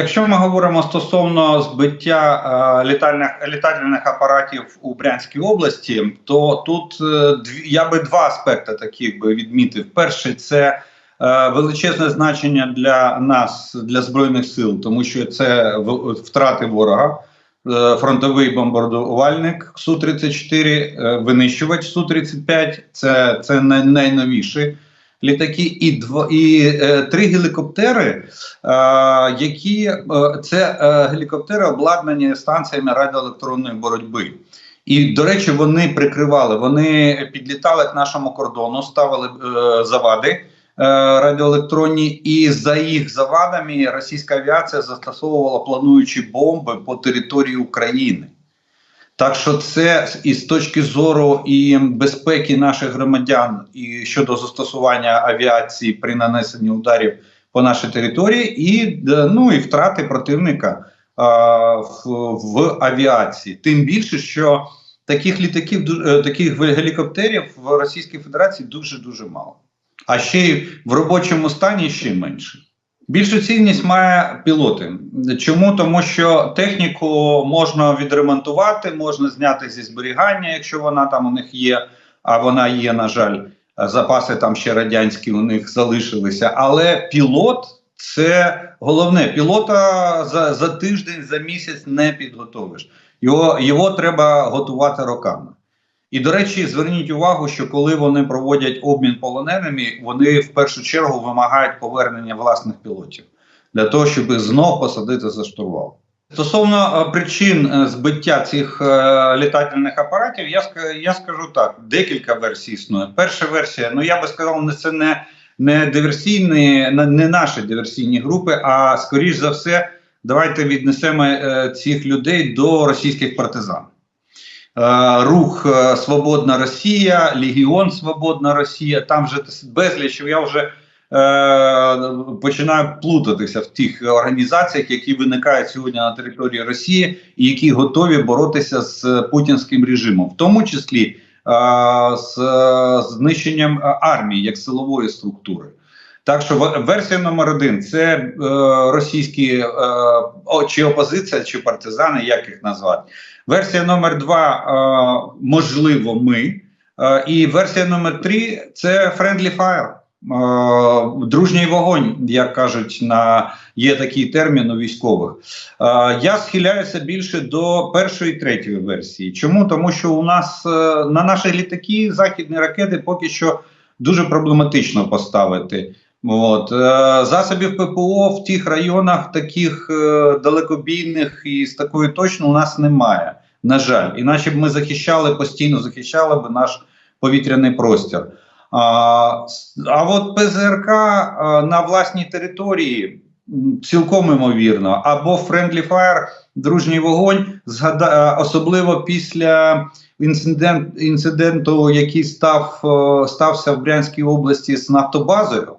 Якщо ми говоримо стосовно збиття е, літальних літальних апаратів у Брянській області, то тут е, дві, я би два аспекти таких би відмітив. Перший це е, величезне значення для нас, для збройних сил, тому що це в, втрати ворога. Фронтовий бомбардувальник су 34 е, винищувач су 35 Це це найновіший літаки, і два і е, три гелікоптери, е, які е, це е, гелікоптери обладнані станціями радіоелектронної боротьби. І, до речі, вони прикривали, вони підлітали к нашому кордону, ставили е, завади е, радіоелектронні, і за їх завадами російська авіація застосовувала плануючі бомби по території України. Так що це і з точки зору і безпеки наших громадян, і щодо застосування авіації при нанесенні ударів по нашій території, і ну і втрати противника а, в, в авіації. Тим більше, що таких літаків, е, таких гелікоптерів в Російській Федерації дуже дуже мало. А ще й в робочому стані ще менше. Більшу цінність має пілоти. Чому? Тому що техніку можна відремонтувати, можна зняти зі зберігання, якщо вона там у них є, а вона є, на жаль, запаси там ще радянські у них залишилися. Але пілот це головне. Пілота за за тиждень, за місяць не підготовиш. Його, Його треба готувати роками. І, до речі, зверніть увагу, що коли вони проводять обмін полоненими, вони в першу чергу вимагають повернення власних пілотів для того, щоб знов посадити за штурвал. Стосовно е, причин е, збиття цих е, літательних апаратів, я я скажу так: декілька версій існує. Перша версія, ну я би сказав, не це не не диверсійні, не наші диверсійні групи, а скоріш за все, давайте віднесемо цих людей до російських партизан. Е, рух е, Свободна Росія, Легіон Свободна Росія. Там вже безліч. Я вже е, починаю плутатися в тих організаціях, які виникають сьогодні на території Росії і які готові боротися з путінським режимом, в тому числі е, з знищенням армії як силової структури. Так що версія номер один це е, російські е, чи опозиція, чи партизани, як їх назвати. Версія номер два е, можливо, ми. Е, і версія номер три це friendly fire. Е, дружній вогонь, як кажуть, на є такий термін у військових. Я схиляюся більше до першої і третьої версії. Чому? Тому що у нас на наші літаки західні ракети поки що дуже проблематично поставити. От. Засобів ППО в тих районах, таких далекобійних і з такою точно у нас немає. На жаль, іначе б ми захищали постійно захищали б наш повітряний простір. А а от ПЗРК на власній території цілком імовірно, або Friendly Fire, дружній вогонь, особливо після інцидент, інциденту, який став, стався в Брянській області з нафтобазою,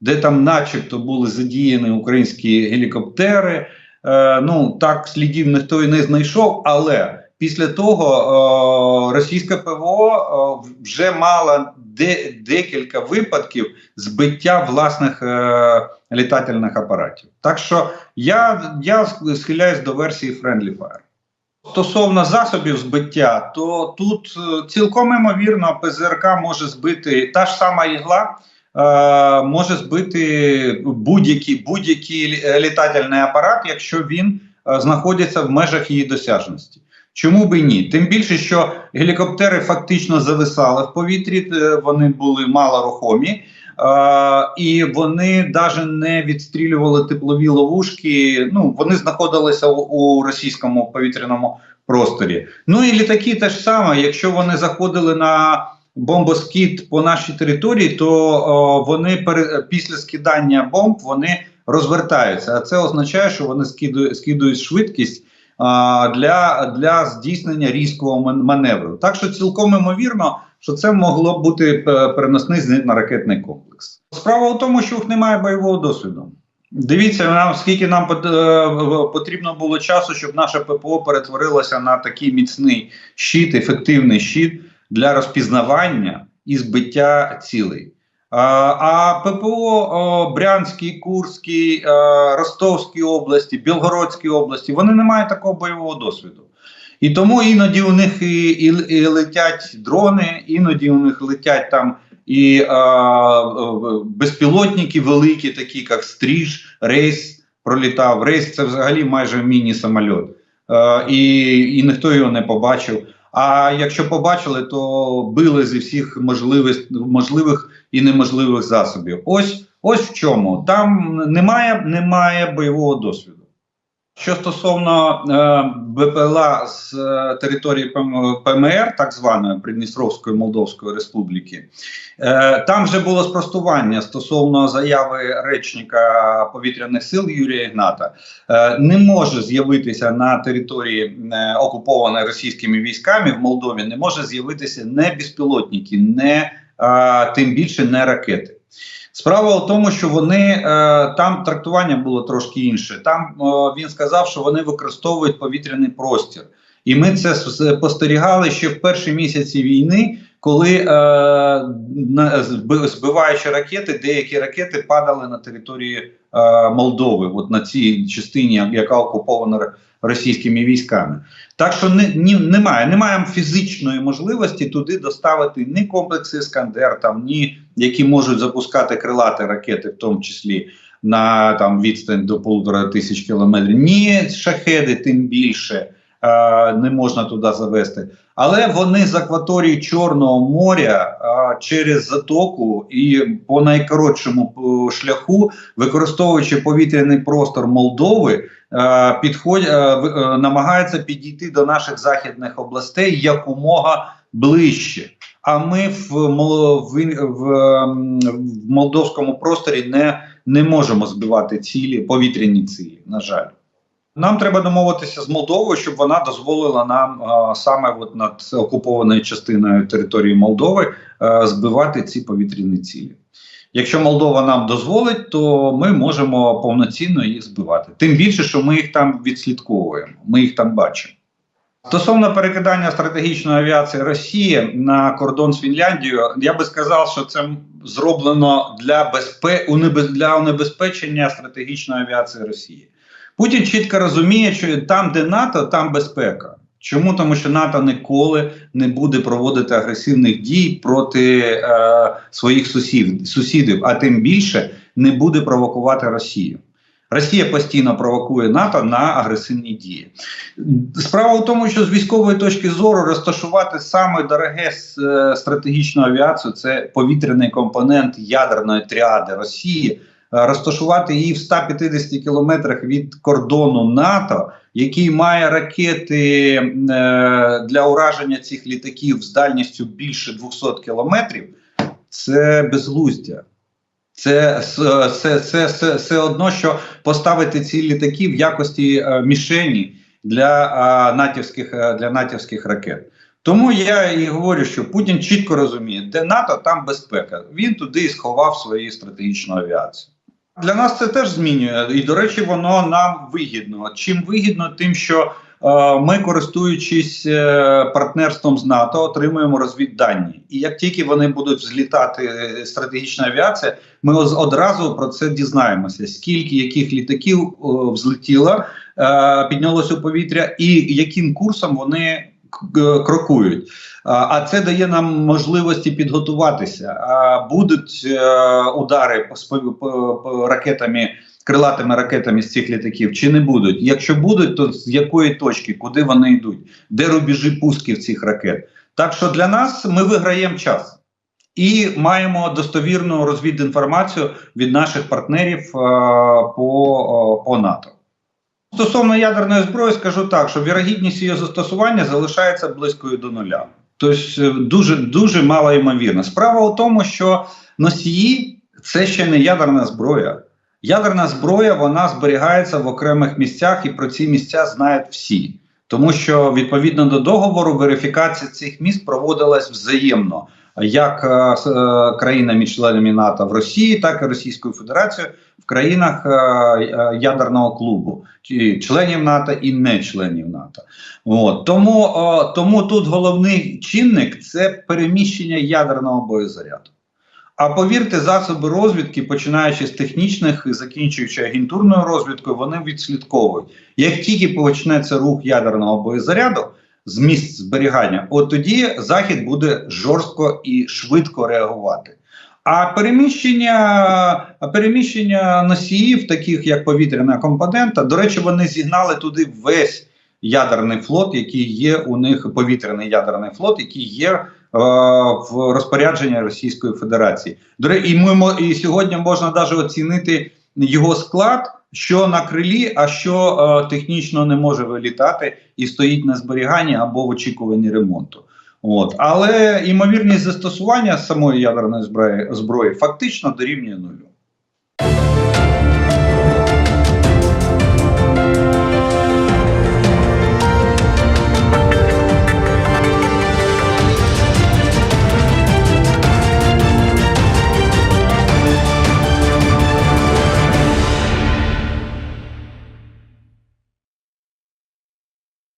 де там, начебто, були задіяні українські гелікоптери. Е, ну так слідів ніхто і не знайшов, але після того е, російське ПВО е, вже мало де, декілька випадків збиття власних е, літательних апаратів. Так що я я схиляюсь до версії Friendly Fire. Стосовно засобів збиття, то тут е, цілком імовірно ПЗРК може збити та ж сама ігла. Е, може збити будь-який будь-який літательний апарат, якщо він е, знаходиться в межах її досяжності. Чому би ні? Тим більше, що гелікоптери фактично зависали в повітрі, е, вони були малорухомі. Uh, і вони навіть не відстрілювали теплові ловушки. Ну вони знаходилися у, у російському повітряному просторі. Ну і літаки теж саме, якщо вони заходили на бомбоскид по нашій території, то о, вони пере, після скидання бомб вони розвертаються. А це означає, що вони скидують, скидують швидкість а, для для здійснення різкого маневру. Так що цілком імовірно, що це могло бути е, переносний зенитно-ракетний комплекс. Справа в тому, що них немає бойового досвіду. Дивіться, нам скільки нам е, потрібно було часу, щоб наше ППО перетворилося на такий міцний щит, ефективний щит для розпізнавання і збиття цілей. А, ППО о, Брянській, Курській, е, Ростовській області, Білгородській області вони не мають такого бойового досвіду. І тому іноді у них і, і, і летять дрони, іноді у них летять там і а, безпілотники великі, такі як Стріж, Рейс пролітав. Рейс це взагалі майже міні-самольот. І, і ніхто його не побачив. А якщо побачили, то били зі всіх можливих можливих і неможливих засобів. Ось ось в чому там немає, немає бойового досвіду. Що стосовно е, БПЛА з е, території ПМР, так званої Придністровської Молдовської Республіки, е, там вже було спростування стосовно заяви речника повітряних сил Юрія Ігната, е, не може з'явитися на території е, окупованої російськими військами в Молдові, не може з'явитися не безпілотники, не е, тим більше не ракети. Справа в тому, що вони е, там трактування було трошки інше. Там е, він сказав, що вони використовують повітряний простір, і ми це спостерігали ще в перші місяці війни, коли е, збиваючи ракети, деякі ракети падали на території е, Молдови, от на цій частині, яка окупована російськими військами. Так що не, ні, немає немає фізичної можливості туди доставити ні комплекси Іскандер, там ні які можуть запускати крилати ракети, в тому числі на там відстань до полутора тисяч кілометрів, ні шахеди, тим більше е, не можна туди завести. Але вони з акваторії Чорного моря через затоку і по найкоротшому шляху, використовуючи повітряний простор Молдови, а, підходять, а, намагаються підійти до наших західних областей якомога ближче. А ми в в, в, в молдовському просторі не, не можемо збивати цілі повітряні цілі. На жаль. Нам треба домовитися з Молдовою, щоб вона дозволила нам а, саме от над окупованою частиною території Молдови а, збивати ці повітряні цілі. Якщо Молдова нам дозволить, то ми можемо повноцінно їх збивати. Тим більше, що ми їх там відслідковуємо, ми їх там бачимо. Стосовно перекидання стратегічної авіації Росії на кордон з Фінляндією, я би сказав, що це зроблено для безпе... для унебезпечення стратегічної авіації Росії. Путін чітко розуміє, що там, де НАТО, там безпека. Чому? Тому що НАТО ніколи не буде проводити агресивних дій проти е, своїх сусід, сусідів, а тим більше не буде провокувати Росію. Росія постійно провокує НАТО на агресивні дії. Справа в тому, що з військової точки зору розташувати саме дороге е, стратегічну авіацію це повітряний компонент ядерної тріади Росії. Е, розташувати її в 150 кілометрах від кордону НАТО, який має ракети е, для ураження цих літаків з дальністю більше 200 кілометрів, це безглуздя. Це це, це, це все одно, що поставити ці літаки в якості е, мішені для е, натівських е, для натівських ракет. Тому я і говорю, що Путін чітко розуміє, де НАТО, там безпека. Він туди і сховав свою стратегічну авіацію. Для нас це теж змінює, і до речі, воно нам вигідно. Чим вигідно, тим, що е, ми, користуючись е, партнерством з НАТО, отримуємо розвіддані. І як тільки вони будуть злітати е, стратегічна авіація, ми одразу про це дізнаємося. Скільки яких літаків е, взлетіло, е, піднялося у повітря, і яким курсом вони крокують. А це дає нам можливості підготуватися. А будуть е, удари по ракетами, крилатими ракетами з цих літаків, чи не будуть? Якщо будуть, то з якої точки, куди вони йдуть, де рубежі пусків цих ракет? Так що для нас ми виграємо час. І маємо достовірну розвідінформацію від наших партнерів а, по, по НАТО. Стосовно ядерної зброї, скажу так, що вірогідність її застосування залишається близькою до нуля. Тобто дуже дуже мало ймовірно. Справа у тому, що носії це ще не ядерна зброя. Ядерна зброя вона зберігається в окремих місцях, і про ці місця знають всі. Тому що відповідно до договору верифікація цих міст проводилась взаємно як е, е, країнами-членами НАТО в Росії, так і Російською Федерацією в країнах е, ядерного клубу, членів НАТО і не членів НАТО. От. Тому, тому тут головний чинник це переміщення ядерного боєзаряду. А повірте, засоби розвідки, починаючи з технічних і закінчуючи агентурною розвідкою, вони відслідковують. Як тільки почнеться рух ядерного боєзаряду з місць зберігання, от тоді захід буде жорстко і швидко реагувати. А переміщення, а переміщення носіїв, таких як повітряна компонента, до речі, вони зігнали туди весь ядерний флот, який є у них повітряний ядерний флот, який є е, в розпорядженні Російської Федерації. До речі, і ми і сьогодні можна навіть оцінити його склад, що на крилі, а що е, технічно не може вилітати і стоїть на зберіганні або в очікуванні ремонту. От але ймовірність застосування самої ядерної зброї зброї фактично дорівнює нулю.